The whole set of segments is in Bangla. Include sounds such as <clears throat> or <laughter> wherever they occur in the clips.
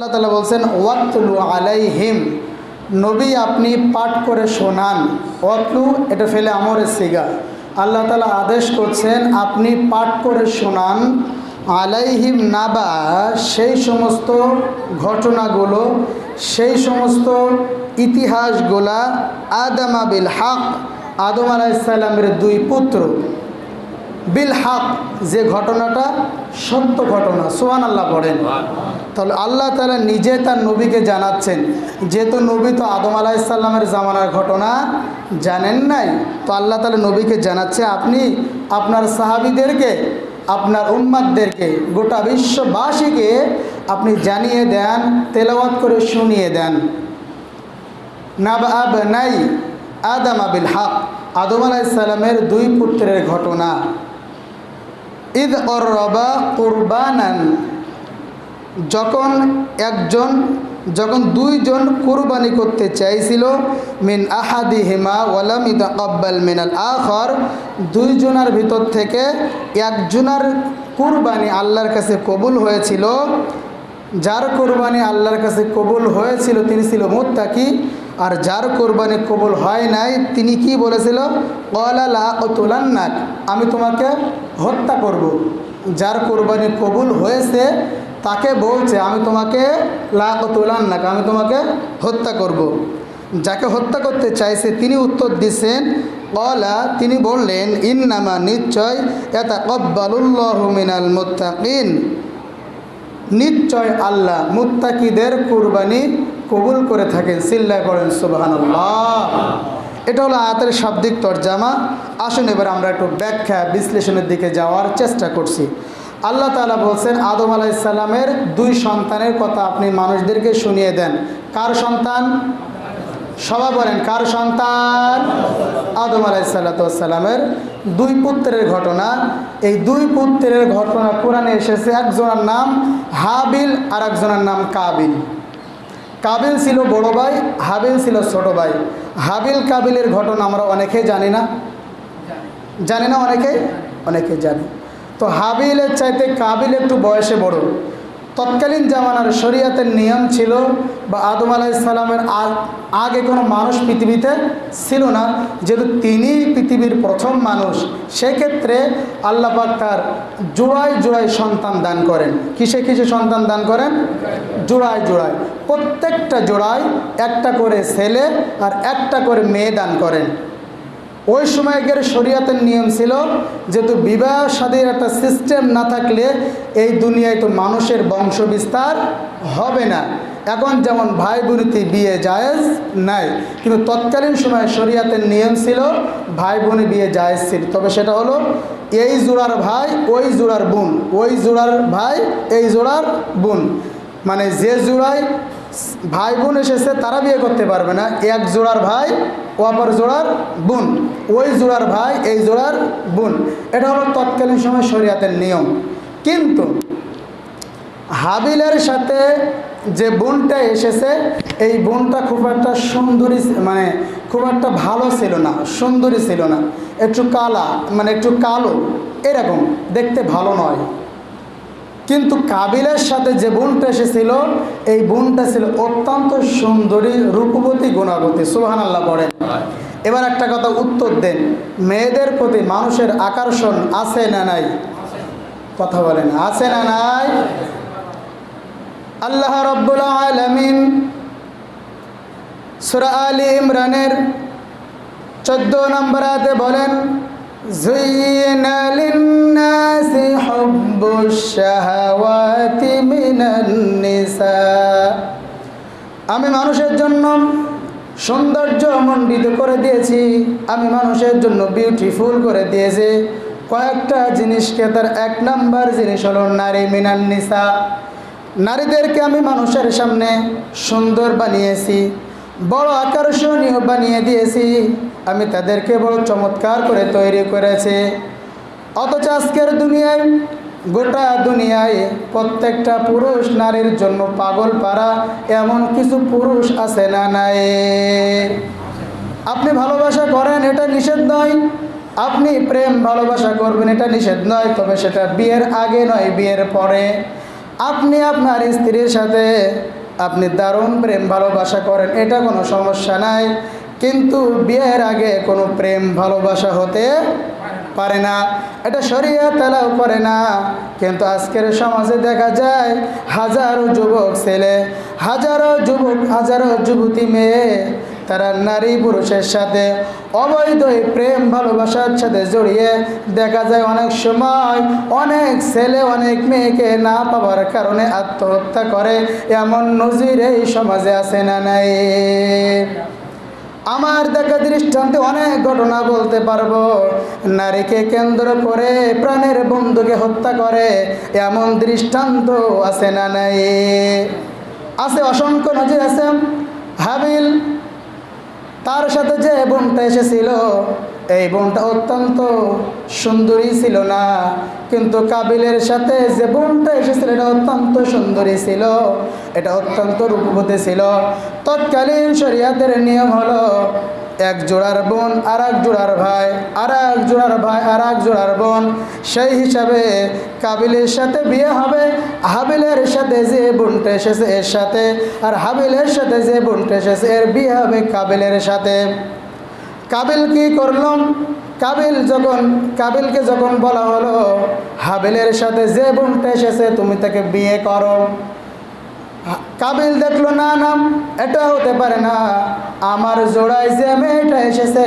আল্লাহ তালা বলছেন ওয়াতলু আলাইহিম। নবী আপনি পাঠ করে শোনান। ওয়াতলু এটা ফেলে আমরের সিগা। আল্লাহ তালা আদেশ করছেন, আপনি পাঠ করে শোনান। আলাইহিম নাবা, সেই সমস্ত ঘটনাগুলো, সেই সমস্ত ইতিহাসগুলা আদামা বিল হাক, আদম আলাইসাল্লামের দুই পুত্র। বিল হাক, যে ঘটনাটা সত্য ঘটনা সোহান আল্লাহ পড়েন। তাহলে আল্লাহ তালা নিজে তার নবীকে জানাচ্ছেন। যেহেতু নবী তো আদম আলাহিসাল্লামের জামানার ঘটনা জানেন নাই, তো আল্লাহ তালা নবীকে জানাচ্ছে, আপনি আপনার সাহাবিদেরকে, আপনার উম্মাদদেরকে, গোটা বিশ্ববাসীকে আপনি জানিয়ে দেন, তেলাওয়াত করে শুনিয়ে দেন। নাব আব নাই আদম আবিল হক, আদম আলাইসাল্লামের দুই পুত্রের ঘটনা। ঈদ অর রবা কুরবানান যখন একজন, যখন দুইজন কুরবানি করতে চাইছিল, মিন আহাদি হিমা ওয়ালাম ইতাকাব্বাল মিনাল আখর, দুইজনার ভিতর থেকে একজনার কুরবানি আল্লাহর কাছে কবুল হয়েছিল যার কোরবানি আল্লাহর কাছে কবুল হয়েছিল তিনি ছিল মোত্তাকি, আর যার কোরবানি কবুল হয় নাই, তিনি কি বলেছিল কলালাক আমি তোমাকে হত্যা করব। যার কোরবানি কবুল হয়েছে তাকে বলছে, আমি তোমাকে লাকতুলান্নাক আমি তোমাকে হত্যা করব। যাকে হত্যা করতে চাইছে, তিনি উত্তর দিচ্ছেন, কলা তিনি বললেন, ইন্নামা নিশ্চয় এটা কব্বালুল্লাহ মিনাল মুত্তাকিন। নিশ্চয় আল্লাহ মুত্তাকিদের কুরবানি কবুল করে থাকেন সিল্লায় পড়েন সুবাহান্লাহ এটা হলো আয়াতের শাব্দিক তর্জামা। আসুন এবার আমরা একটু ব্যাখ্যা বিশ্লেষণের দিকে যাওয়ার চেষ্টা করছি। আল্লাহ তালা বলছেন, আদম আলাইসাল্লামের দুই সন্তানের কথা আপনি মানুষদেরকে শুনিয়ে দেন। কার সন্তান? সবাই বলেন, কার সন্তান? আদম আলাইসাল্লামের দুই পুত্রের ঘটনা। এই দুই পুত্রের ঘটনা কোরআনে এসেছে, একজনের নাম হাবিল আর একজনের নাম কাবিল। কাবিল ছিল বড় ভাই, হাবিল ছিল ছোট ভাই। হাবিল কাবিলের ঘটনা আমরা অনেকেই জানি না। জানি না অনেকে? অনেকে জানি। তো হাবিলের চাইতে কাবিল একটু বয়সে বড়। তৎকালীন জামানার শরিয়াতের নিয়ম ছিল বা আদম আলাইসাল্লামের আগে কোনো মানুষ পৃথিবীতে ছিল না, যেহেতু তিনি পৃথিবীর প্রথম মানুষ, সেক্ষেত্রে আল্লাপাক তার জোড়ায় জোড়ায় সন্তান দান করেন। কিসে কিসে সন্তান দান করেন? জোড়ায় জোড়ায়। প্রত্যেকটা জোড়ায় একটা করে ছেলে আর একটা করে মেয়ে দান করেন। ওই সময়কার শরীয়তের নিয়ম ছিল যেহেতু বিবাহ সাদীর একটা সিস্টেম না থাকলে এই দুনিয়ায় তো মানুষের বংশ বিস্তার হবে না। এখন যেমন ভাই বোনিতে বিয়ে জায়েজ নাই, কিন্তু তৎকালীন সময় শরীয়তের নিয়ম ছিল ভাই বোনে বিয়ে জায়েজ ছিল। তবে সেটা হলো এই জোড়ার ভাই, ওই জোড়ার বোন, ওই জোড়ার ভাই, এই জোড়ার বোন। মানে যে জোড়ায় ভাই বোন এসেছে, তারা বিয়ে করতে পারবে না। এক জোড়ার ভাই ও অপর জোড়ার বোন। ওই জোড়ার ভাই, এই জোড়ার বোন। এটা হলো তৎকালীন সময় শরিয়াতের নিয়ম। কিন্তু হাবিলের সাথে যে বোনটা এসেছে, এই বোনটা খুব একটা সুন্দরী মানে খুব একটা ভালো ছিল না, সুন্দরী ছিল না। একটু কালা মানে একটু কালো, এরকম। দেখতে ভালো নয়। কিন্তু কাবিলের সাথে যে বোনটা এসেছিল, এই বোনটা ছিল অত্যন্ত সুন্দরী, রূপবতী, গুণাবতী। সুহান আল্লাহ পড়েন। এবার একটা কথা উত্তর দেন। মেয়েদের প্রতি মানুষের আকর্ষণ আছে না নাই? কথা বলেন, আছে না নাই? আল্লাহ রব্বুল আলমিন সুরা আলী ইমরানের চোদ্দ নম্বরাতে বলেন زين للناس حب الشهوات من النساء আমি মানুষের জন্য সৌন্দর্য মণ্ডিত করে দিয়েছি আমি মানুষের জন্য বিউটিফুল করে দিয়েছি কয়েকটা জিনিসকে তার এক নাম্বার জিনিস হলো নারী মিনান নিসা নারীদেরকে আমি মানুষের সামনে সুন্দর বানিয়েছি বড় আকর্ষণীয় বানিয়ে দিয়েছি আমি তাদেরকে বড় চমৎকার করে তৈরি করেছি। অথচ আজকের দুনিয়ায়, গোটা দুনিয়ায় প্রত্যেকটা পুরুষ নারীর জন্য পাগল পারা এমন কিছু পুরুষ আছে না নাই? আপনি ভালোবাসা করেন, এটা নিষেধ নয়। আপনি প্রেম ভালোবাসা করবেন, এটা নিষেধ নয়, তবে সেটা বিয়ের আগে নয়, বিয়ের পরে। আপনি আপনার স্ত্রীর সাথে আপনি দারুণ প্রেম ভালোবাসা করেন, এটা কোনো সমস্যা নাই। কিন্তু বিয়ের আগে কোনো প্রেম, ভালোবাসা হতে পারে না। এটা সরিয়ে তেলাও করে না। কিন্তু আজকের সমাজে দেখা যায়, হাজারো যুবক ছেলে, হাজারো যুবক, হাজারো যুবতী মেয়ে, তারা নারী পুরুষের সাথে অবৈধ প্রেম, ভালোবাসার সাথে জড়িয়ে দেখা যায় অনেক সময় অনেক ছেলে, অনেক মেয়েকে না পাওয়ার কারণে আত্মহত্যা করে। এমন নজির এই সমাজে আছে না নাই? আমার দেখা দৃষ্টান্তে অনেক ঘটনা বলতে পারব। নারীকে কেন্দ্র করে প্রাণের বন্ধুকে হত্যা করে, এমন দৃষ্টান্ত আছে না নাই? আছে, অসংখ্য নজির আছে। হাবিল তার সাথে যে বোনটা এসেছিল, এই বোনটা অত্যন্ত সুন্দরী ছিল না। কিন্তু কাবিলের সাথে যে বোনটা এসেছিল, এটা অত্যন্ত সুন্দরী ছিল। এটা অত্যন্ত রূপবতী ছিল। তৎকালীন শরিয়াতের নিয়ম হলো এক জোড়ার বোন আর এক জোড়ার ভাই আর এক জোড়ার ভাই আর এক জোড়ার বোন। সেই হিসাবে কাবিলের সাথে বিয়ে হবে, হাবিলের সাথে যে বোনটা এসেছে এর সাথে, আর হাবিলের সাথে যে বোনটা এসেছে এর বিয়ে হবে কাবিলের সাথে। কাবিল কি করলাম কাবিল যখন, কাবিলকে যখন বলা হলো, হাবিলের সাথে যে বোনটা এসেছে তুমি তাকে বিয়ে করো। কাবিল দেখল, না না, এটা হতে পারে না। আমার জোড়ায় যে মেয়েটা এসেছে,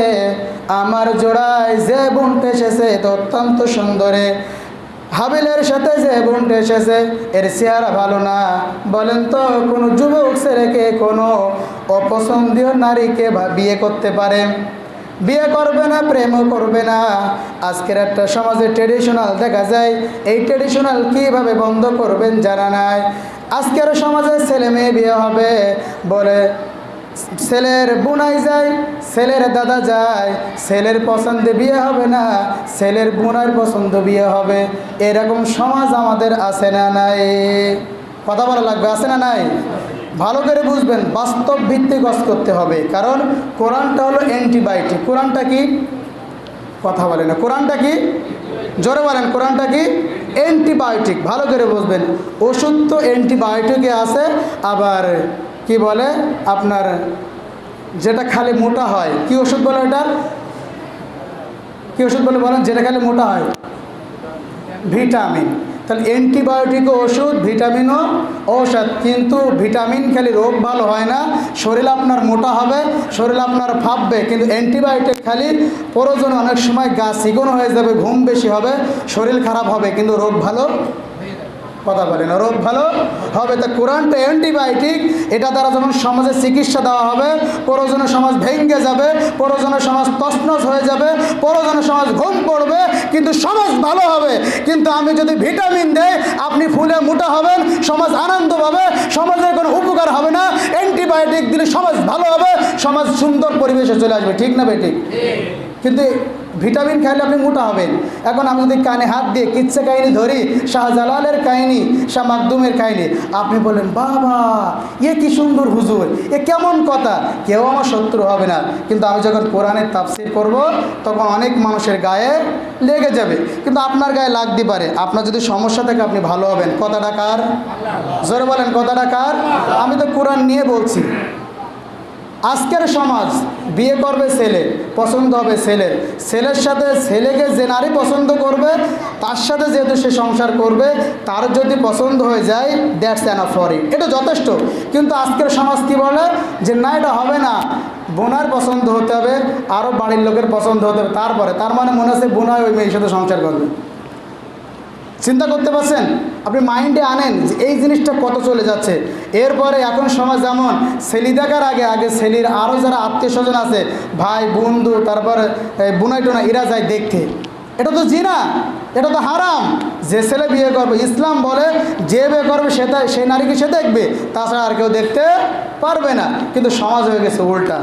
আমার জোড়ায় যে বোনটা এসেছে তো অত্যন্ত সুন্দরে। হাবিলের সাথে যে বোনটা এসেছে, এর চেহারা ভালো না। বলেন তো, কোনো যুবক ছেলেকে, কোনো অপছন্দীয় নারীকে বিয়ে করতে পারে? বিয়ে করবে না, প্রেমও করবে না। আজকের একটা সমাজে ট্রেডিশনাল দেখা যায়। এই ট্রেডিশনাল কীভাবে বন্ধ করবেন জানা নাই? আজকের সমাজে ছেলে মেয়ে বিয়ে হবে বলে ছেলের বোনাই যায়, ছেলের দাদা যায়, ছেলের পছন্দে বিয়ে হবে না, ছেলের বোনার পছন্দ বিয়ে হবে। এরকম সমাজ আমাদের আছে না নাই? কথা বলা লাগবে, আছে না নাই? ভালো করে বুঝবেন, বাস্তব ভিত্তিক কাজ করতে হবে। কারণ কোরআনটা হলো অ্যান্টিবায়োটিক। কোরআনটা কি? কথা বলে না। কোরআনটা কি? জোরে বলেন, কোরআনটা কি? অ্যান্টিবায়োটিক, ভালো করে বুঝবেন। ওষুধ তো অ্যান্টিবায়োটিকে আছে, আবার কি বলে আপনার যেটা খালি মোটা হয়, কি ওষুধ বলে ওটা? কি ওষুধ বলে বলেন? যেটা খালি মোটা হয়। ভিটামিন। তাহলে অ্যান্টিবায়োটিক ওষুধ ভিটামিনও ঔষধ। কিন্তু ভিটামিন খেলে রোগ ভালো হয় না, শরীর আপনার মোটা হবে, শরীর আপনার ফাঁপবে। কিন্তু অ্যান্টিবায়োটিক খালি প্রয়োজন অনেক সময় গা চিকন হয়ে যাবে, ঘুম বেশি হবে, শরীর খারাপ হবে। কিন্তু রোগ ভালো? কথা বলে না, রোগ ভালো হবে। তা কোরআনটা অ্যান্টিবায়োটিক, এটা দ্বারা যখন সমাজে চিকিৎসা দেওয়া হবে, প্রয়োজনে সমাজ ভেঙে যাবে, প্রয়োজনে সমাজ তছনছ হয়ে যাবে, প্রয়োজনে সমাজ ঘুম পড়বে কিন্তু সমাজ ভালো হবে। কিন্তু আমি যদি ভিটামিন দেই আপনি ফুলে মোটা হবেন সমাজ আনন্দ পাবে সমাজের কোনো উপকার হবে না। অ্যান্টিবায়োটিক দিলে সমাজ ভালো হবে সমাজ সুন্দর পরিবেশে চলে আসবে। ঠিক না বেটি কিন্তু ভিটামিন খাইলে আপনি মোটা হবেন। এখন আমি যদি কানে হাত দিয়ে কিচ্ছে কাহিনী ধরি, শাহজালালের কাহিনী, শাহ মাকদুমের কাহিনী, আপনি বলেন বাবা, এ কি সুন্দর হুজুর, এ কেমন কথা? কেউ আমার শত্রু হবে না। কিন্তু আমি যখন কোরআনের তাফসির করব, তখন অনেক মানুষের গায়ে লেগে যাবে। কিন্তু আপনার গায়ে লাগতে পারে। আপনার যদি সমস্যা থাকে, আপনি ভালো হবেন। কথাটা কার? জোরে বলেন, কথাটা কার? আমি তো কোরআন নিয়ে বলছি। আজকের সমাজ বিয়ে করবে ছেলে, পছন্দ হবে ছেলের ছেলের সাথে ছেলেকে যে নারী পছন্দ করবে, তার সাথে যেহেতু সে সংসার করবে, তার যদি পছন্দ হয়ে যায় দ্যাটস অ্যান ফর ইট এটা যথেষ্ট। কিন্তু আজকের সমাজ কি বলে? যে না, এটা হবে না। বোনার পছন্দ হতে হবে আরও বাড়ির লোকের পছন্দ হতে হবে, তারপরে। তার মানে মনে হচ্ছে বোনায় ওই মেয়ের সাথে সংসার করবে। চিন্তা করতে পারছেন? আপনি মাইন্ডে আনেন যে এই জিনিসটা কত চলে যাচ্ছে। এরপরে এখন সমাজ যেমন সেলি দেখার আগে আগে সেলির আরও যারা আত্মীয় স্বজন আছে, ভাই, বন্ধু, তারপরে বুনাই টোনা এরা যায় দেখতে। এটা তো জিনা, এটা তো হারাম। যে ছেলে বিয়ে করবে, ইসলাম বলে, যে বিয়ে করবে সেটা সেই নারীকে সে দেখবে। তাছাড়া আর কেউ দেখতে পারবে না। কিন্তু সমাজ হয়ে গেছে উল্টা।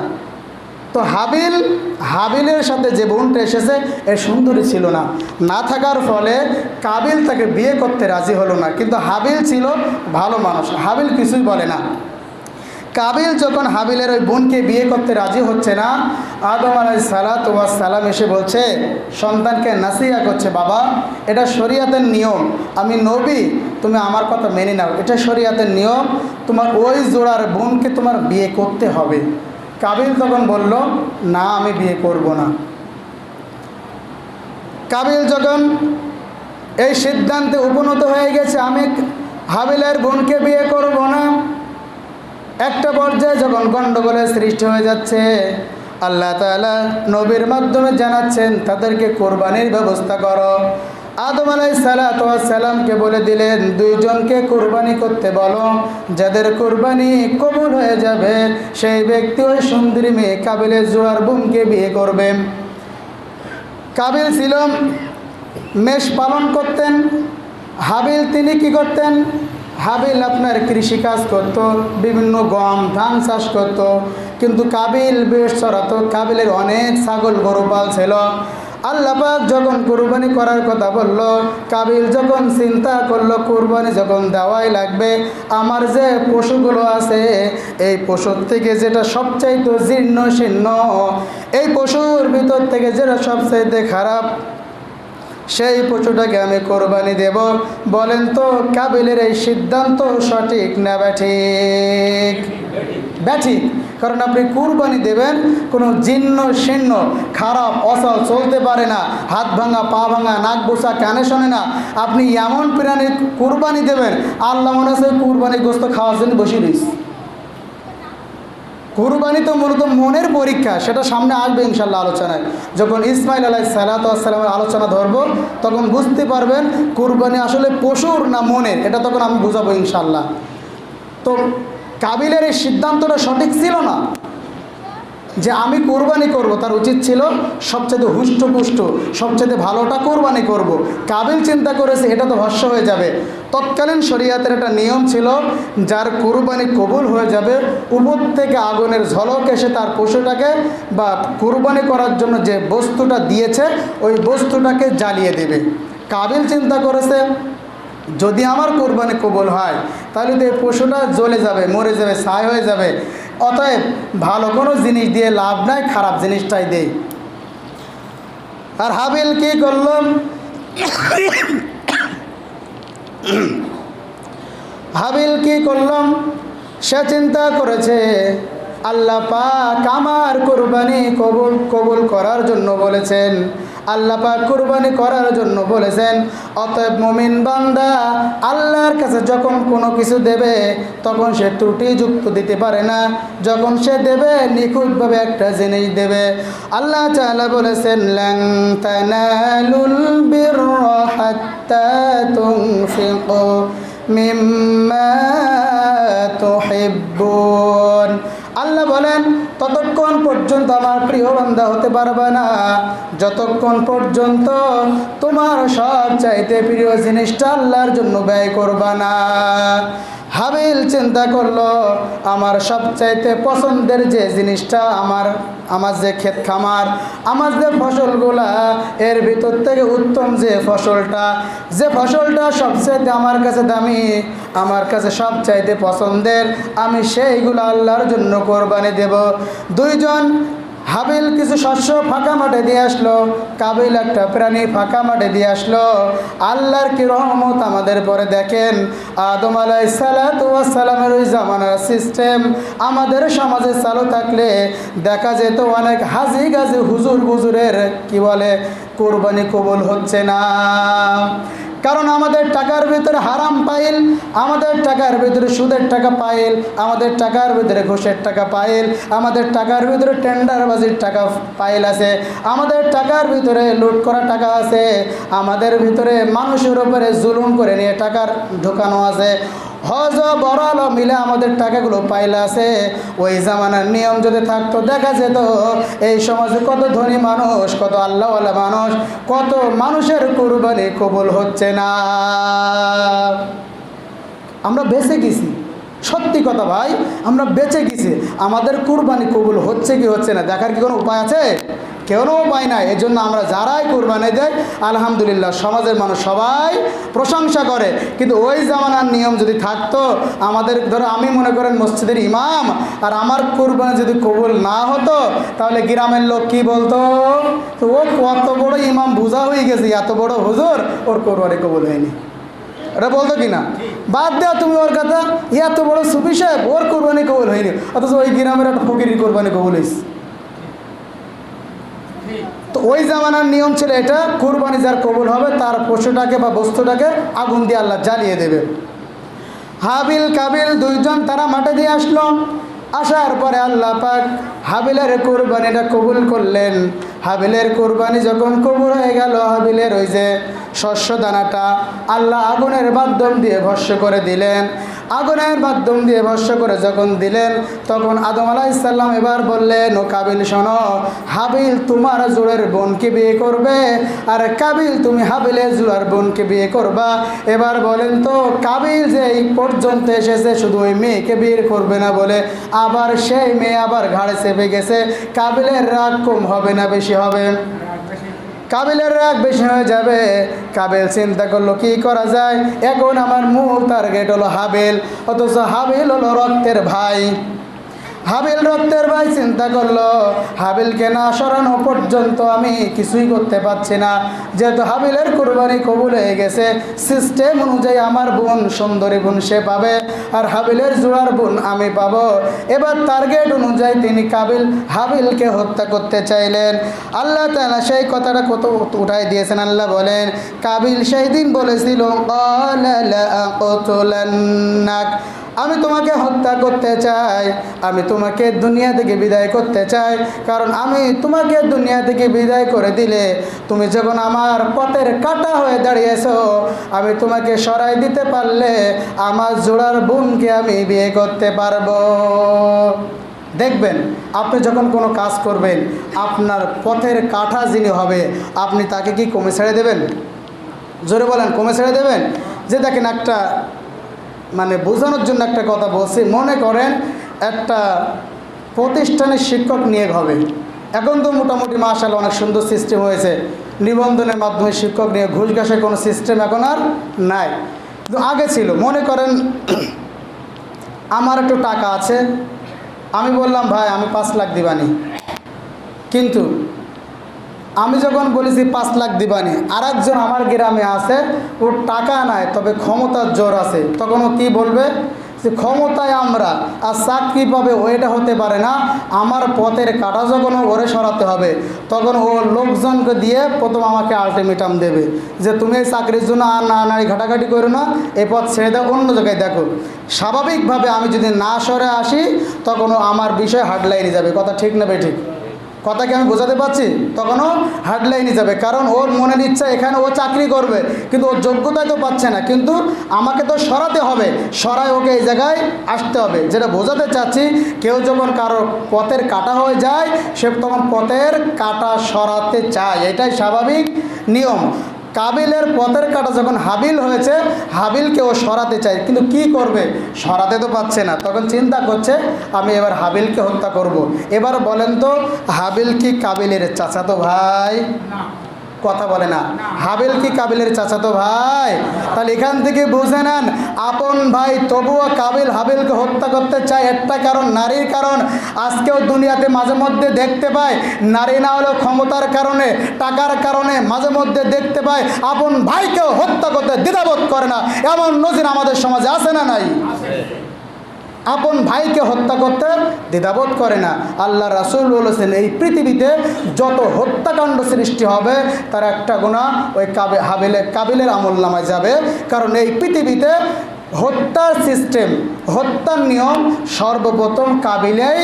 তো হাবিল, হাবিলের সাথে যে বোনটা এসেছে এর সুন্দরী ছিল না। না থাকার ফলে কাবিল তাকে বিয়ে করতে রাজি হলো না। কিন্তু হাবিল ছিল ভালো মানুষ। হাবিল কিছুই বলে না। কাবিল যখন হাবিলের ওই বোনকে বিয়ে করতে রাজি হচ্ছে না, আদম আলাই সালাত সালাম এসে বলছে, সন্তানকে নাসিয়া করছে বাবা, এটা শরিয়াতের নিয়ম। আমি নবী, তুমি আমার কথা মেনে নাও। এটা শরিয়াতের নিয়ম। তোমার ওই জোড়ার বোনকে তোমার বিয়ে করতে হবে। কাবিল তখন বলল, না, আমি বিয়ে করব না। কাবিল যখন এই সিদ্ধান্তে উপনত হয়ে গেছে, আমি হাবিলের বোনকে বিয়ে করব না। একটা পর্যায়ে যখন গণ্ডগোলের সৃষ্টি হয়ে যাচ্ছে, আল্লাহ তাআলা নবীর মাধ্যমে জানাচ্ছেন, তাদেরকে কোরবানির ব্যবস্থা করো। আদম আলাই সালাতামকে বলে দিলেন, দুইজনকে কুরবানি করতে বলো। যাদের কোরবানি কবুল হয়ে যাবে, সেই ব্যক্তি ওই সুন্দরী মেয়ে কাবিলের জোয়ার বোনকে বিয়ে করবে। কাবিল ছিল মেষ পালন করতেন। হাবিল, তিনি কি করতেন? হাবিল আপনার কৃষি কাজ করত, বিভিন্ন গম, ধান চাষ করত। কিন্তু কাবিল বেশ চড়াতো। কাবিলের অনেক ছাগল গরু পাল ছিল। আল্লাপাক যখন কুরবানি করার কথা বলল, কাবিল যখন চিন্তা করল, কুরবানি যখন দেওয়াই লাগবে, আমার যে পশুগুলো আছে, এই পশুর থেকে যেটা সবচাইতে জীর্ণ শীর্ণ এই পশুর ভিতর থেকে যেটা সবচাইতে খারাপ সেই পশুটাকে আমি কোরবানি দেব। বলেন তো, কাবিলের এই সিদ্ধান্ত সঠিক না ব্যাঠিক? ব্যাঠিক। কারণ আপনি কুরবানি দেবেন, কোনো জীর্ণ শীর্ণ খারাপ অসল চলতে পারে না। হাত ভাঙা, পা ভাঙা, নাক বসা কানে শোনে না। আপনি এমন প্রাণী কুরবানি দেবেন, আল্লাহ মনে আছে কুরবানি গোস্ত খাওয়ার জন্য বসে দিস কুরবানি তো মূলত মনের পরীক্ষা, সেটা সামনে আসবে ইনশাল্লাহ আলোচনায়। যখন ইসমাইল আলাই সালাতামের আলোচনা ধরব, তখন বুঝতে পারবেন কুরবানি আসলে পশুর না মনের, এটা তখন আমি বুঝাবো ইনশাল্লাহ তো কাবিলের এই সিদ্ধান্তটা সঠিক ছিল না? যে আমি কোরবানি করব, তার উচিত ছিল সবচেয়ে হুষ্টপুষ্ট, সবচেয়ে ভালোটা কোরবানি করব। কাবিল চিন্তা করেছে, এটা তো ভস্য হয়ে যাবে। তৎকালীন শরিয়াতের একটা নিয়ম ছিল, যার কোরবানি কবুল হয়ে যাবে উপর থেকে আগুনের ঝলক এসে তার পশুটাকে বা কোরবানি করার জন্য যে বস্তুটা দিয়েছে, ওই বস্তুটাকে জ্বালিয়ে দেবে। কাবিল চিন্তা করেছে, যদি আমার কোরবানি কবুল হয়, তাহলে তো এই পশুটা জ্বলে যাবে, মরে যাবে, ছাই হয়ে যাবে। অতএব ভালো কোনো জিনিস দিয়ে লাভ নাই, খারাপ জিনিসটাই দেই। আর হাবিল কি করলাম হাবিল কি করলাম সে চিন্তা করেছে, আল্লাহ পাক আমার কোরবানি কবুল কবুল করার জন্য বলেছেন আল্লাহ পাক কোরবানি করার জন্য বলেছেন, অতএব মমিন বান্দা আল্লাহর কাছে যখন কোনো কিছু দেবে, তখন সে ত্রুটিযুক্ত দিতে পারে না। যখন সে দেবে, নিখুঁতভাবে একটা জিনিস দেবে। আল্লাহ চালা বলেছেন আল্লাহ বলেন ততক্ষণ পর্যন্ত আমার প্রিয় বান্দা হতে পারবে না। যতক্ষণ পর্যন্ত তোমার সব চাইতে প্রিয় জিনিসটা আল্লাহর জন্য ব্যয় করবা না। হাবিল চিন্তা করল, আমার সবচাইতে পছন্দের যে জিনিসটা আমার আমার যে ক্ষেত খামার, আমার যে ফসলগুলা, এর ভিতর থেকে উত্তম যে ফসলটা যে ফসলটা সবচাইতে আমার কাছে দামি, আমার কাছে সবচাইতে পছন্দের, আমি সেইগুলো আল্লাহর জন্য কোরবানি দেব। দুইজন হাবিল কিছু শস্য ফাঁকা মাঠে দিয়ে আসলো, কাবিল একটা প্রাণী ফাঁকা মাঠে দিয়ে আসলো। আল্লাহর কি রহমত আমাদের পরে দেখেন। আদম আলাই সালাতামের ওই জামানার সিস্টেম আমাদের সমাজে চালু থাকলে দেখা যেত অনেক হাজি গাজি হুজুর গুজুরের, কি বলে, কোরবানি কবুল হচ্ছে না। কারণ আমাদের টাকার ভিতরে হারাম পাইল, আমাদের টাকার ভিতরে সুদের টাকা পাইল, আমাদের টাকার ভিতরে ঘুষের টাকা পাইল, আমাদের টাকার ভিতরে টেন্ডারবাজির টাকা পাইল আছে, আমাদের টাকার ভিতরে লুট করা টাকা আছে, আমাদের ভিতরে মানুষের উপরে জুলুম করে নিয়ে টাকার ঢোকানো আছে। হজ বড়াল মিলে আমাদের টাকাগুলো পাইলে আছে। ওই জামানার নিয়ম যদি থাকতো, দেখা যেত এই সমাজে কত ধনী মানুষ, কত আল্লাহওয়ালা মানুষ, কত মানুষের কুরবানি কবুল হচ্ছে না। আমরা বেঁচে গেছি। সত্যি কথা ভাই, আমরা বেঁচে গেছি। আমাদের কুরবানি কবুল হচ্ছে কি হচ্ছে না, দেখার কি কোনো উপায় আছে? কেউ উপায় নাই। এর জন্য আমরা যারাই কোরবানি দেয় আলহামদুলিল্লাহ সমাজের মানুষ সবাই প্রশংসা করে। কিন্তু ওই জামানার নিয়ম যদি থাকতো, আমাদের ধরো আমি মনে করেন মসজিদের ইমাম, আর আমার কোরবানি যদি কবুল না হতো, তাহলে গ্রামের লোক কি বলতো? তো ও কত বড় ইমাম, বোঝা হয়ে গেছে, এত বড় হুজুর, ওর কোরবানি কবুল হয়নি। এটা বলতো কি না বাদ দেওয়া তুমি ওর কথা ইয়া তো বড় সুফি সাহেব, ওর কোরবানি কবুল হয়নি। অথচ ওই গ্রামের একটা ফকির কোরবানি কবুল হয়েছে। তো ওই জামানার নিয়ম ছিল এটা, কুরবানি যার কবুল হবে তার পশুটাকে বা বস্তুটাকে আগুন দিয়ে আল্লাহ জ্বালিয়ে দেবে। হাবিল, কাবিল দুইজন তারা মাঠে দিয়ে আসলো। আসার পরে আল্লাহ পাক হাবিলের কোরবানিটা কবুল করলেন। হাবিলের কোরবানি যখন কবুল হয়ে গেল, হাবিলের ওই যে শস্য দানাটা আল্লাহ আগুনের মাধ্যম দিয়ে ভস্য করে দিলেন। আগুনের মাধ্যম দিয়ে ভস্য করে যখন দিলেন, তখন আদম আলাইসাল্লাম এবার বললেন, ও কাবিল, শোনো, হাবিল তোমার জোড়ের বোনকে বিয়ে করবে, আর কাবিল তুমি হাবিলের জোড়ার বোনকে বিয়ে করবা। এবার বলেন তো, কাবিল যে এই পর্যন্ত এসেছে, শুধু ওই মেয়েকে বিয়ে করবে না বলে, আবার সেই মেয়ে আবার ঘাড়ে চেপে গেছে, কাবিলের রাগ কম হবে না, বেশি হবে? কাবিলের রাগ বেশি হয়ে যাবে। কাবিল চিন্তা করল, কি করা যায়? এখন আমার মূল টার্গেট হলো হাবিল, অথচ হাবিল হলো রক্তের ভাই। হাবিল রক্তের ভাই চিন্তা করল, হাবিলকে না সরানো পর্যন্ত আমি কিছুই করতে পারছি না। যেহেতু হাবিলের কোরবানি কবুল হয়ে গেছে সিস্টেম অনুযায়ী আমার বোন, সুন্দরী বোন সে পাবে, আর হাবিলের জোড়ার বোন আমি পাবো। এবার টার্গেট অনুযায়ী তিনি কাবিল হাবিলকে হত্যা করতে চাইলেন। আল্লাহ তালা সেই কথাটা কত উঠাই দিয়েছেন, আল্লাহ বলেন, কাবিল সেই দিন বলেছিল। আমি তোমাকে হত্যা করতে চাই, আমি তোমাকে দুনিয়া থেকে বিদায় করতে চাই। কারণ আমি তোমাকে দুনিয়া থেকে বিদায় করে দিলে তুমি যখন আমার পথের কাটা হয়ে দাঁড়িয়েছো, আমি তোমাকে সরাই দিতে পারলে আমার জোড়ার বোনকে আমি বিয়ে করতে পারব। দেখবেন, আপনি যখন কোনো কাজ করবেন, আপনার পথের কাঠা যিনি হবে, আপনি তাকে কি কমে ছেড়ে দেবেন? জোরে বলেন, কমে ছেড়ে দেবেন? যে দেখেন একটা মানে বোঝানোর জন্য একটা কথা বলছি। মনে করেন একটা প্রতিষ্ঠানের শিক্ষক নিয়োগ হবে। এখন তো মোটামুটি মাসাল অনেক সুন্দর সিস্টেম হয়েছে। নিবন্ধনের মাধ্যমে শিক্ষক নিয়ে ঘুষ ঘাসের কোনো সিস্টেম এখন আর নাই। কিন্তু আগে ছিল। মনে করেন <clears throat> আমার একটু টাকা আছে। আমি বললাম, ভাই, আমি পাঁচ লাখ দিবানি। কিন্তু আমি যখন বলেছি পাঁচ লাখ দিবানি আর একজন আমার গ্রামে আছে, ওর টাকা নাই, তবে ক্ষমতার জোর আছে। তখন ও কী বলবে? যে ক্ষমতায় আমরা, আর চাকরি পাবে ওইটা হতে পারে না। আমার পথের কাটা যখন ঘরে সরাতে হবে, তখন ও লোকজনকে দিয়ে প্রথম আমাকে আলটিমেটাম দেবে। যে তুমি এই চাকরির জন্য আর না নারী ঘাটাঘাটি করো না এ পথ ছেড়ে দাও, অন্য জায়গায় দেখো। স্বাভাবিকভাবে আমি যদি না সরে আসি তখন আমার বিষয় হার্ডলাইনে যাবে। কথা ঠিক না বে ঠিক? কথা কি আমি বোঝাতে পারছি? তখনও হার্ডলাইনে যাবে। কারণ ওর মনের ইচ্ছা এখানে ও চাকরি করবে, কিন্তু ওর যোগ্যতায় তো পাচ্ছে না। কিন্তু আমাকে তো সরাতে হবে। সরায় ওকে এই জায়গায় আসতে হবে। যেটা বোঝাতে চাচ্ছি, কেউ যখন কারও পথের কাটা হয়ে যায়, সে তখন পথের কাটা সরাতে চায়। এটাই স্বাভাবিক নিয়ম। কাবিলের পথের কাটা যখন হাবিল হয়েছে, হাবিলকে ও সরাতে চায় কিন্তু কি করবে? সরাতে তো পাচ্ছে না। তখন চিন্তা করছে, আমি এবার হাবিলকে হত্যা করব। এবার বলেন তো, হাবিল কি কাবিলের চাচাতো ভাই? কথা বলে না। হাবিল কি কাবিলের চাচাতো ভাই? তাহলে এখান থেকে বুঝে নেন, আপন ভাই তবুও কাবিল হাবিলকে হত্যা করতে চায় একটা কারণ, নারীর কারণ। আজকেও দুনিয়াতে মাঝে মধ্যে দেখতে পায়, নারী না হলেও ক্ষমতার কারণে, টাকার কারণে মাঝে মধ্যে দেখতে পায়, আপন ভাইকেও হত্যা করতে দ্বিধাবোধ করে না। এমন নজির আমাদের সমাজে আছে না নাই? আপন ভাইকে হত্যা করতে দ্বিধাবোধ করে না। আল্লাহ রাসুল বলেছেন, এই পৃথিবীতে যত হত্যাকাণ্ড সৃষ্টি হবে, তার একটা গুণা ওই কাবে, হাবিলে, কাবিলের আমল নামায় যাবে। কারণ এই পৃথিবীতে হত্যার সিস্টেম হত্যার নিয়ম সর্বপ্রথম কাবিলেই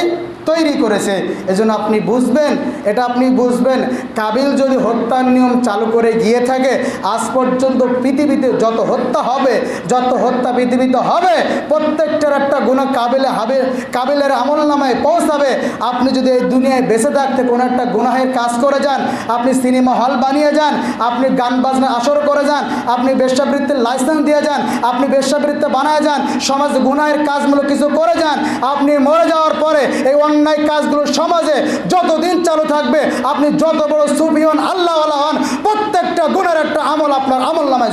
তৈরি করেছে। এজন্য আপনি বুঝবেন, এটা আপনি বুঝবেন, কাবিল যদি হত্যার নিয়ম চালু করে গিয়ে থাকে, আজ পর্যন্ত পৃথিবীতে যত হত্যা হবে, যত হত্যা পৃথিবীতে হবে, প্রত্যেকটার একটা গুণ কাবিলে হবে কাবিলের আমল নামায় পৌঁছাবে। আপনি যদি এই দুনিয়ায় বেঁচে থাকতে কোনো একটা গুনাহের কাজ করে যান, আপনি সিনেমা হল বানিয়ে যান, আপনি গান বাজনা আসর করে যান, আপনি বেশ্যাবৃত্তির লাইসেন্স দিয়ে যান, আপনি বেশ্যাবৃত্তি বানায় যান, সমাজ গুনাহের কাজমূলক কিছু করে যান, আপনি মরে যাওয়ার পরে এই অন্যায় কাজগুলো সমাজে যতদিন চালু থাকবে, আপনি যত বড় সুফি হন, আল্লাহওয়ালা হন, প্রত্যেকটা গুণের একটা আমল আপনার আমল নামায়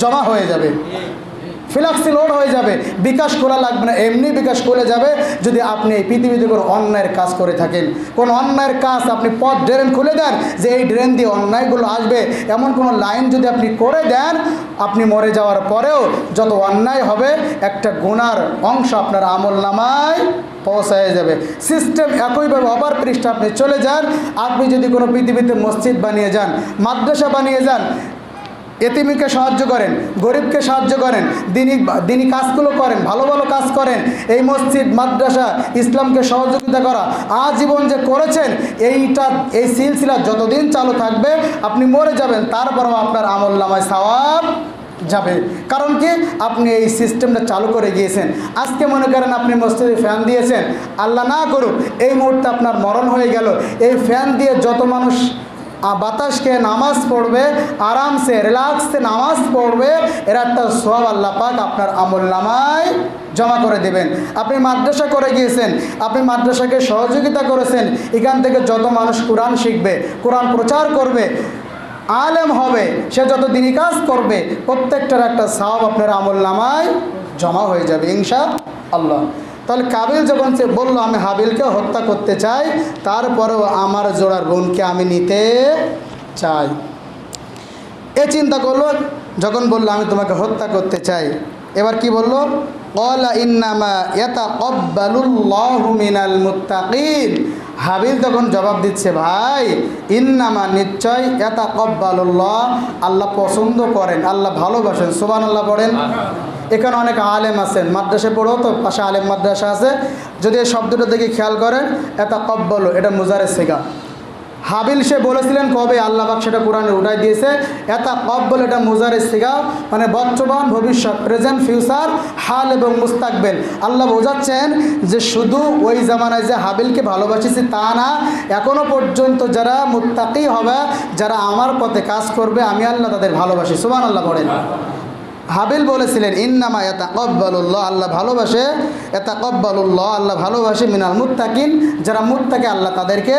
জমা হয়ে যাবে। ফিলাক্সি লোড হয়ে যাবে, বিকাশ খোলা লাগবে না, এমনি বিকাশ খুলে যাবে যদি আপনি এই পৃথিবীতে কোনো অন্যায়ের কাজ করে থাকেন। কোন অন্যায়ের কাজ আপনি পথ ড্রেন খুলে দেন যে এই ড্রেন দিয়ে অন্যায়গুলো আসবে। এমন কোনো লাইন যদি আপনি করে দেন, আপনি মরে যাওয়ার পরেও যত অন্যায় হবে, একটা গুণার অংশ আপনার আমল নামায় পৌঁছায় যাবে। সিস্টেম একইভাবে অপার পৃষ্ঠে আপনি চলে যান। আপনি যদি কোনো পৃথিবীতে মসজিদ বানিয়ে যান, মাদ্রাসা বানিয়ে যান এতিমিকে সাহায্য করেন, গরিবকে সাহায্য করেন, দিনী দিনী কাজগুলো করেন, ভালো ভালো কাজ করেন, এই মসজিদ, মাদ্রাসা, ইসলামকে সহযোগিতা করা, আজীবন যে করেছেন, এইটা, এই সিলসিলা যতদিন চালু থাকবে, আপনি মরে যাবেন, তারপরেও আপনার আমল নামায় সওয়াব যাবে। কারণ কি? আপনি এই সিস্টেমটা চালু করে গিয়েছেন। আজকে মনে করেন আপনি মসজিদে ফ্যান দিয়েছেন, আল্লাহ না করুক, এই মুহূর্তে আপনার মরণ হয়ে গেল। এই ফ্যান দিয়ে যত মানুষ বাতাস খেয়ে নামাজ পড়বে, আরামসে, রিল্যাক্সে নামাজ পড়বে, এর একটা সব আল্লাহ পাক আপনার আমল নামায় জমা করে দেবেন। আপনি মাদ্রাসা করে গিয়েছেন, আপনি মাদ্রাসাকে সহযোগিতা করেছেন, এখান থেকে যত মানুষ কোরআন শিখবে, কোরআন প্রচার করবে, আলেম হবে, সে যত দিনই কাজ করবে, প্রত্যেকটার একটা সাহাব আপনার আমল নামায় জমা হয়ে যাবে, ইনশা আল্লাহ। তাহলে কাবিল যখন সে বলল, আমি হাবিলকে হত্যা করতে চাই, তারপরেও আমার জোড়ার বোনকে আমি নিতে চাই। এ চিন্তা করল, যখন বলল, আমি তোমাকে হত্যা করতে চাই। এবার কি বলল? কলা ইন্নামা ইয়াতা কব্বালুল্লাহু মিনাল হাবিল তখন জবাব দিচ্ছে, ভাই, ইন্নামা নিশ্চয় এতা কব্বালুল্লাহ আল্লাহ পছন্দ করেন, আল্লাহ ভালোবাসেন। সুবান আল্লাহ পড়েন। এখানে অনেক আলেম আছেন মাদ্রাসায় পড়ো তো পাশে আলেম মাদ্রাসা আছে। যদি এই শব্দটা দেখে খেয়াল করেন এটা কব্বল এটা মুজারে শেখা হাবিল সে বলেছিলেন, কবে আল্লাহ পাক সেটা কোরআনে উঠাই দিয়েছে? এটা কব্বল এটা মুজারে শেখা মানে বর্তমান, ভবিষ্যৎ, প্রেজেন্ট, ফিউচার, হাল এবং মুস্তাকবেল। আল্লাহ বোঝাচ্ছেন যে শুধু ওই জামানায় যে হাবিলকে ভালোবাসিছি তা না, এখনও পর্যন্ত যারা মুত্তাকি হবে, যারা আমার পথে কাজ করবে, আমি আল্লাহ তাদের ভালোবাসি। সুমান আল্লাহ বলেন। হাবিল বলেছিলেন, ইন্নামা এতা কব্বালুল্লাহ আল্লাহ ভালোবাসে এতা কব্বালুল্লাহ আল্লাহ ভালোবাসে মিনাল মুত্তাকিন, যারা মুত্তাকি আল্লাহ তাদেরকে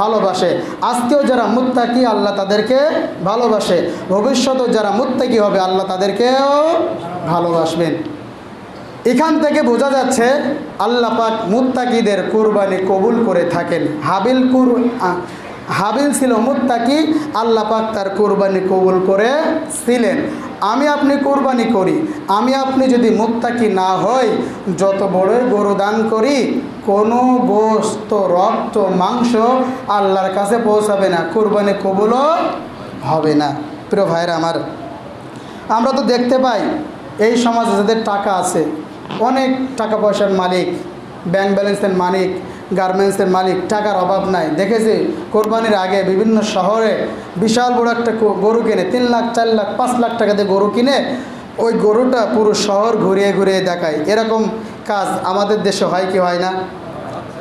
ভালোবাসে। আজকেও যারা মুত্তাকি আল্লাহ তাদেরকে ভালোবাসে। ভবিষ্যতেও যারা মুত্তাকি হবে, আল্লাহ তাদেরকেও ভালোবাসবেন। এখান থেকে বোঝা যাচ্ছে, আল্লাহ পাক মুত্তাকিদের কুরবানি কবুল করে থাকেন। হাবিল কুর হাবিল ছিল মুত্তাকি, আল্লাহ পাক তার কুরবানি কবুল করে ছিলেন আমি আপনি কোরবানি করি, আমি আপনি যদি মুত্তাকি না হই, যত বড়ই গরু দান করি, কোনো গোস্ত, রক্ত, মাংস আল্লাহর কাছে পৌঁছাবে না, কোরবানি কবুলও হবে না। প্রিয় ভাইরা আমার, আমরা তো দেখতে পাই, এই সমাজে যাদের টাকা আছে, অনেক টাকা পয়সার মালিক ব্যাংক ব্যালেন্সের মালিক গার্মেন্টসের মালিক, টাকার অভাব নাই। দেখেছি কোরবানির আগে বিভিন্ন শহরে বিশাল বড় একটা গরু কিনে, তিন লাখ, চার লাখ, পাঁচ লাখ টাকা দিয়ে গরু কিনে, ওই গরুটা পুরো শহর ঘুরিয়ে ঘুরিয়ে দেখায়। এরকম কাজ আমাদের দেশে হয় কি হয় না?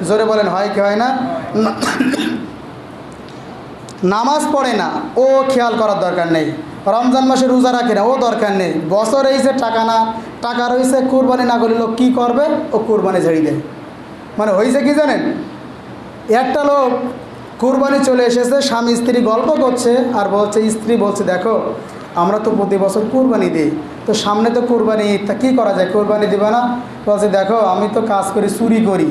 জোরে বলেন, হয় কি হয় না। নামাজ পড়ে না, ও খেয়াল করার দরকার নেই। রমজান মাসে রোজা রাখে না, ও দরকার নেই। বছর হয়েছে টাকা না, টাকা রয়েছে, কুরবানি না করলে লোক কী করবে? ও কুরবানি ঝেড়ে দেয়। মানে হয়েছে কি জানেন? একটা লোক কুরবানি চলে এসেছে স্বামী স্ত্রী গল্প করছে আর বলছে স্ত্রী বলছে দেখো আমরা তো প্রতি বছর কুরবানি দিই। তো সামনে তো কুরবানি তা কী করা যায়? কুরবানি দিবে না? বলছে দেখো আমি তো কাজ করি চুরি করি।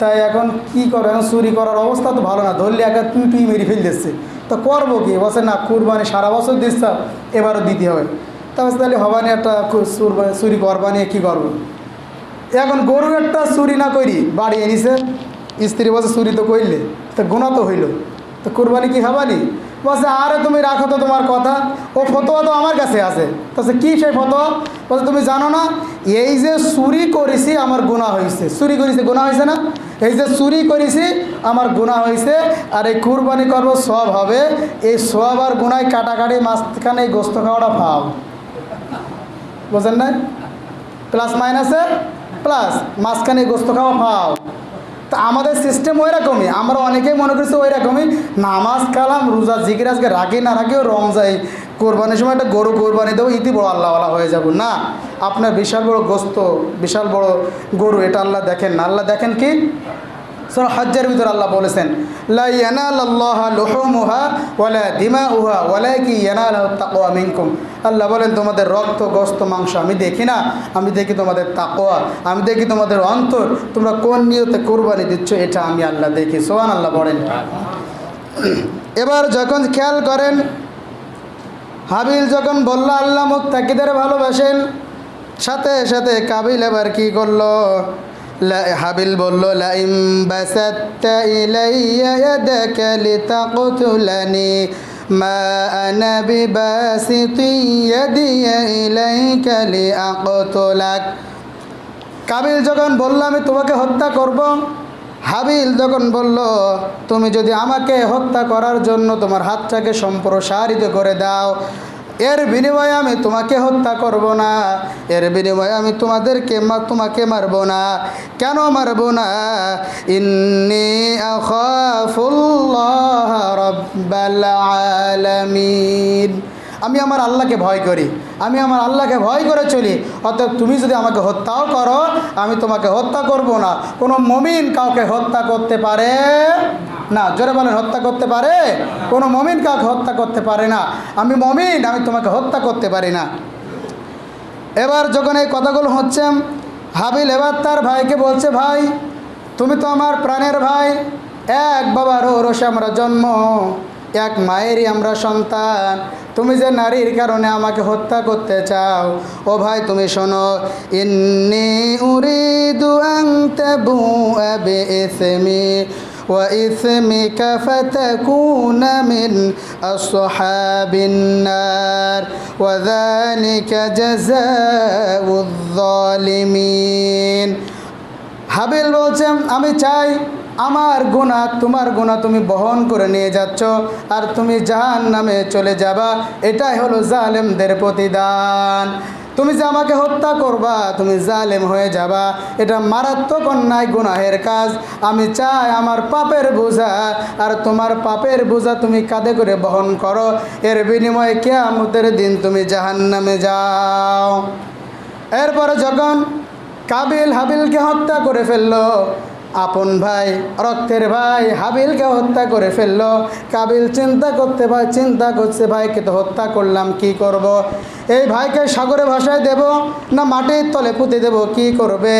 তাই এখন কি করো এখন চুরি করার অবস্থা তো ভালো না। ধরলে একা তুই তুই মেরে ফেল দিচ্ছে তো করব কি? বলছে না কুরবানি সারা বছর দিচ্ছ এবারও দিতে হবে। তা বলছে, তাহলে হবানি একটা চুরি করবা নিয়ে কী করব? এখন গরু একটা চুরি না করি বাড়ি এনেছে, স্ত্রী বসে চুরি তো করলে তো গুণা তো হইল। তো কুরবানি কি হবানি বলছে, আরে তুমি রাখো তো তোমার কথা, ও ফতোয়া তো আমার কাছে আছে। বলছে, কি সেই ফতোয়া? বলছে, তুমি জানো না, এই যে চুরি করেছি আমার গুণা হয়েছে চুরি করেছি গুণা হয়েছে না? এই যে চুরি করেছি, আমার গুণা হয়েছে আর এই কুরবানি করব সব হবে, এই সব আর গুণায় কাটাকাটি মাঝখানে এই গোস্ত খাওয়াটা ভাব বোঝেন না প্লাস মাইনাসে প্লাস মাঝখানে গোস্ত খাওয়া ফাও। তা আমাদের সিস্টেম ওই রকমই আমরা অনেকেই মনে করছি ওই রকমই নামাজ কালাম, রোজা, জিকির, আজকে রাখি না রাখিও রং যাই কোরবানির সময় একটা গরু কোরবানি দেবো, ইতি বড় আল্লাহওয়ালা হয়ে যাব। না, আপনার বিশাল বড় গোস্ত, বিশাল বড় গরু, এটা আল্লাহ দেখেন না। আল্লাহ দেখেন কি? সূরা হজ্জের ভিতর আল্লাহ বলেছেন, লা আল্লাহ বলেন, তোমাদের রক্ত গোস্ত মাংস আমি দেখি না। আমি দেখি তোমাদের তাকওয়া, আমি দেখি তোমাদের অন্তর। তোমরা কোন নিয়তে কোরবানি দিচ্ছ এটা আমি আল্লাহ দেখি। সোহান আল্লাহ বলেন। এবার যখন খেয়াল করেন, হাবিল যখন বলল, আল্লাহ মুত্তাকিদের ভালোবাসেন, সাথে সাথে কাবিল এবার কি করল? হাবিল বলল, লাইম লিআকতুলাক। কাবিল যখন বলল, আমি তোমাকে হত্যা করব? হাবিল যখন বলল, তুমি যদি আমাকে হত্যা করার জন্য তোমার হাতটাকে সম্প্রসারিত করে দাও এর বিনিময়ে আমি তোমাকে হত্যা করব না। এর বিনিময়ে আমি তোমাদেরকে তোমাকে মারব না। কেন মারব না? ইন্নি আলামিন। আমি আমার আল্লাহকে ভয় করি। আমি আমার আল্লাহকে ভয় করে চলি। অতএব তুমি যদি আমাকে হত্যাও করো, আমি তোমাকে হত্যা করব না। কোনো মমিন কাউকে হত্যা করতে পারে না। জোরে বলেন, হত্যা করতে পারে? কোনো মমিন কাউকে হত্যা করতে পারে না। আমি মমিন, আমি তোমাকে হত্যা করতে পারি না। এবার যখন এই কথাগুলো হচ্ছে, হাবিল এবার তার ভাইকে বলছে, ভাই, তুমি তো আমার প্রাণের ভাই। এক বাবার ওরসে আমরা জন্ম। এক মায়েরই আমরা সন্তান। তুমি যে নারীর কারণে আমাকে হত্যা করতে চাও ও ভাই তুমি শোনো ইন্নি উরিদু আং তাবু আবে ইসমি وإثمك فتكون من أصحاب النار وذلك جزاء الظالمين হাবিল বলছেন আমি চাই আমার গুণা তোমার গুণা তুমি বহন করে নিয়ে যাচ্ছ আর তুমি জাহান নামে চলে যাবা। এটাই হলো জালেমদের প্রতিদান। তুমি যে আমাকে হত্যা করবা, তুমি জালেম হয়ে যাবা। এটা মারাত্মক অন্যায়, গুনাহের কাজ। আমি চাই আমার পাপের বোঝা আর তোমার পাপের বোঝা তুমি কাঁধে করে বহন করো। এর বিনিময়ে কেয়ামতের দিন তুমি জাহান নামে যাও। এরপরে যখন কাবিল হাবিলকে হত্যা করে ফেলল আপন ভাই, রক্তের ভাই, হাবিলকে হত্যা করে ফেলল। কাবিল চিন্তা করতে ভাই, চিন্তা করছে, ভাইকে তো হত্যা করলাম, কি করব। এই ভাইকে সাগরে ভাষায় দেব না মাটির তলে পুঁতে দেব, কি করবে?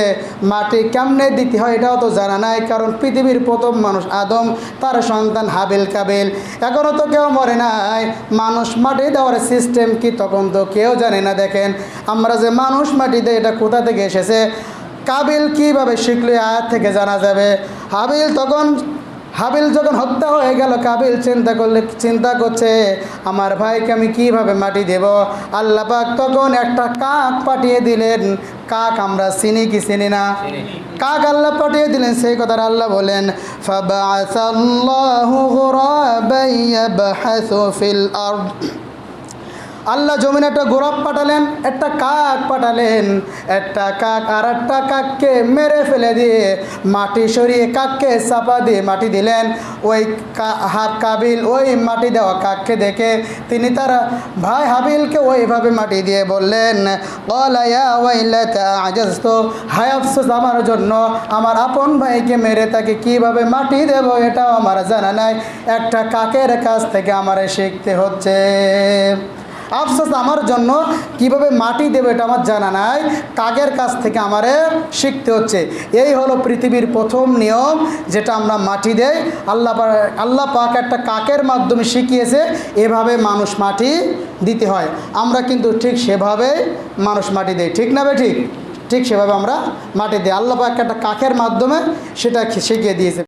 মাটি কেমনে দিতে হয় এটাও তো জানা নাই, কারণ পৃথিবীর প্রথম মানুষ আদম, তার সন্তান হাবিল কাবিল। এখনও তো কেউ মরে নাই। মানুষ মাটি দেওয়ার সিস্টেম কি তখন তো কেউ জানে না, দেখেন। আমরা যে মানুষ মাটি দেয় এটা কোথা থেকে এসেছে? কাবিল কীভাবে শিখলো আয়াত থেকে জানা যাবে? হাবিল তখন হাবিল যখন হত্যা হয়ে গেল কাবিল চিন্তা করলে চিন্তা করছে আমার ভাইকে আমি কীভাবে মাটি দেব? আল্লাহ পাক তখন একটা কাক পাঠিয়ে দিলেন। কাক আমরা চিনি কি চিনি না? কাক আল্লাহ পাঠিয়ে দিলেন সেই কথা আল্লাহ বলেন ফাবাআসাল্লাহু আল্লাহ জমিনে একটা গোরব পাঠালেন, একটা কাক পাঠালেন, একটা কাক আর একটা কাককে মেরে ফেলে দিয়ে মাটি সরিয়ে কাককে চাপা দিয়ে মাটি দিলেন। ওই হাত কাবিল ওই মাটি দেওয়া কাককে দেখে তিনি তার ভাই হাবিলকে ওইভাবে মাটি দিয়ে বললেন হায় আফসোস আমার জন্য, আমার আপন ভাইকে মেরে তাকে কীভাবে মাটি দেব এটাও আমার জানা নাই, একটা কাকের কাছ থেকে আমার শিখতে হচ্ছে। আফসোস আমার জন্য কীভাবে মাটি দেবে এটা আমার জানা নাই। কাকের কাছ থেকে আমারে শিখতে হচ্ছে। এই হলো পৃথিবীর প্রথম নিয়ম যেটা আমরা মাটি দেই। আল্লাহ আল্লাহ পাক একটা কাকের মাধ্যমে শিখিয়েছে এভাবে মানুষ মাটি দিতে হয়। আমরা কিন্তু ঠিক সেভাবে মানুষ মাটি দেই। ঠিক না বে ঠিক? ঠিক সেভাবে আমরা মাটি দিই। আল্লাহ পাক একটা কাকের মাধ্যমে সেটা শিখিয়ে দিয়েছে।